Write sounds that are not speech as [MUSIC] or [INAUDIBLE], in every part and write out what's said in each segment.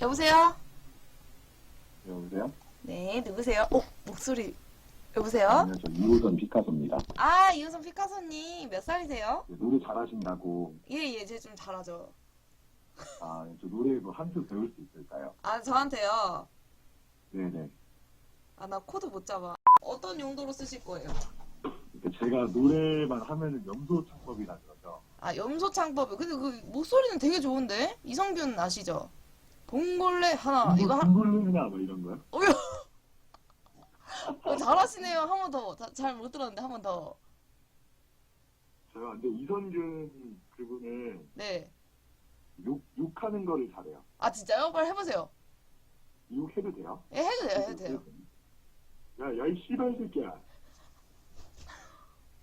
여보세요? 여보세요? 네, 누구세요? 어, 목소리. 여보세요? 아니요, 저 이호선 피카소입니다. 아, 이우선 피카소님, 몇 살이세요? 네, 노래 잘하신다고, 예, 예, 제 좀 잘하죠. 아, 저 노래 뭐한수 배울 수 있을까요? 아, 저한테요? 네네. 아, 나 코드 못 잡아. 어떤 용도로 쓰실 거예요? 제가 노래만 하면은 염소 창법이라 그러죠. 아, 염소창법. 근데 그 목소리는 되게 좋은데? 이성균 아시죠? 봉골레 하나. 이거 한, 둥글르나 뭐 이런 거요? 어휴. 어, 잘하시네요. 한 번 더. 잘 못 들었는데 한 번 더. 제가 근데 이선균 그분을 네. 욕, 욕하는 거를 잘해요. 아, 진짜요? 빨리 해보세요. 욕해도 돼요? 예, 해도 돼요, 해도 돼요. 야, 야, 이 씨발 새끼야.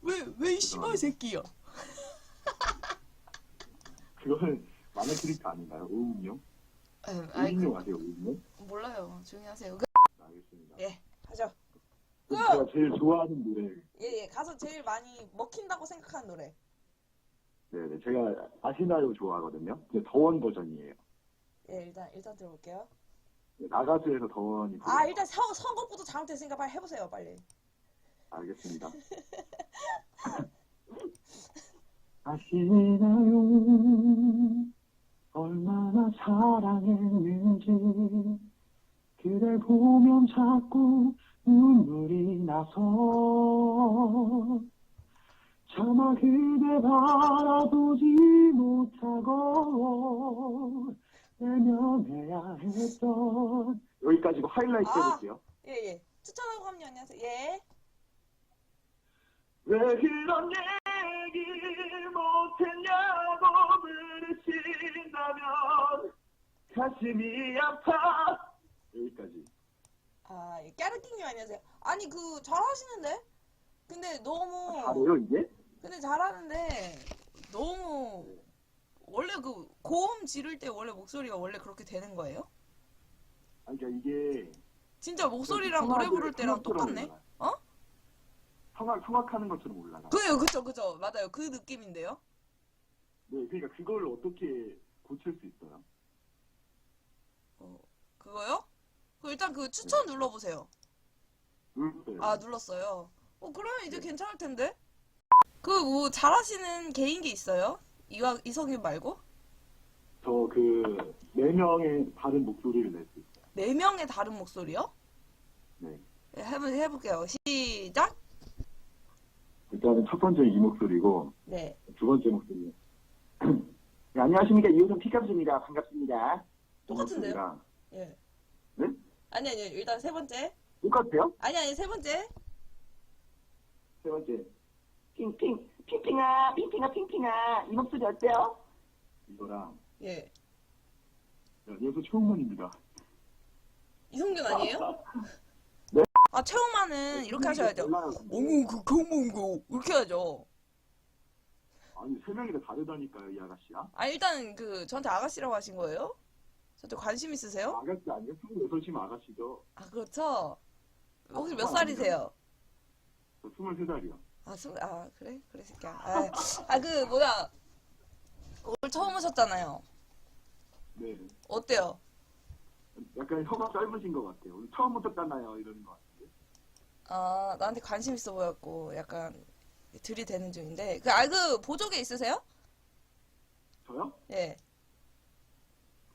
왜, 왜 이 씨발 새끼야? 그거는 만화 캐릭터 아닌가요? 오음용? 음, 아이, 그, 오음용 아세요, 오음용? 몰라요. 조용히 하세요. 알겠습니다. 예, 하죠. 그럼 제가 제일 좋아하는 노래, 예, 예. 가서 제일 많이 먹힌다고 생각하는 노래. 네네, 제가 아시나요 좋아하거든요. 근데 더원 버전이에요. 예, 일단, 일단 들어볼게요. 네, 나가수에서 더원이. 아, 불러요. 일단 선, 선곡부터 잘못했으니까 빨리 해보세요, 빨리. 알겠습니다. [LAUGHS] 아시나요? 사랑했는지 그댈 보면 자꾸 눈물이 나서 차마 그대 바라보지 못하고 내면해야 했던 여기까지 하이라이트 아. 해볼게요. 예, 예. 추천하고 합류 안녕하세요. 예. 왜 그런 얘기 가슴이 아파 여기까지 아, 예. 까르팅님 안녕하세요. 아니, 그, 잘하시는데? 근데 너무, 잘해요 이게? 근데 잘하는데, 너무, 원래 그, 고음 지를 때 원래 목소리가 원래 그렇게 되는 거예요? 아니 그러니까 이게 진짜 목소리랑 노래 부를 때랑 똑같네? 어? 성악, 성악하는 것처럼 올라가 그래요, 그쵸, 그쵸. 맞아요. 그 느낌인데요? 네 그러니까 그걸 어떻게 고칠 수 있어요? 어, 그거요? 그 일단 그 추천 눌러보세요. 눌렀어요 아, 눌렀어요. 어, 그러면 이제 괜찮을 텐데? 그, 뭐, 잘하시는 개인기 있어요? 이와, 이성균 말고? 저그 네 명의 다른 목소리를 낼 수 있어요 네 명의 다른 목소리요? 네 네, 해보, 해볼게요. 시작! 일단은 첫 번째 이 목소리고 네. 두 번째 목소리 [CLEARS THROAT] 네, 안녕하십니까 이호선 피카소입니다 반갑습니다 이 똑같은데요? 예. 네? 아니, 아니, 일단 세 번째. 똑같아요? 아니, 아니, 세 번째. 세 번째 핑핑, 핑핑아, 핑핑아, 핑핑아. 이 목소리 어때요? 이거랑 예. 네, 안녕하세요 최홍문입니다 이성균 아니에요? [LAUGHS] 네. 아, 최홍만은 이렇게 하셔야죠. 몰라요. 어머, 그, 그거, 이렇게 해야죠. 아니 세 명이 다 다르다니까요 이 아가씨야 아, 일단 그, 저한테 아가씨라고 하신 거예요? 저한테 관심 있으세요? 아가씨 아니에요? 26이면 아가씨죠 아, 그렇죠. 혹시 몇 아, 살이세요? 저 23살이요 아, 스, 아, 그래? 그래, 새끼야. 아, 아, 그, 뭐야. 오늘 처음 오셨잖아요. 네 어때요? 약간 혀가 짧으신 것 같아요 오늘 처음 오셨잖아요 이러는 것 같은데 아, 나한테 관심 있어 보였고, 약간, 들이대는 중인데. 그, 아, 그, 보조개 있으세요? 저요? 예.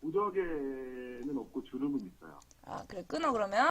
보조개는 없고 주름은 있어요 아, 그래, 끊어, 그러면.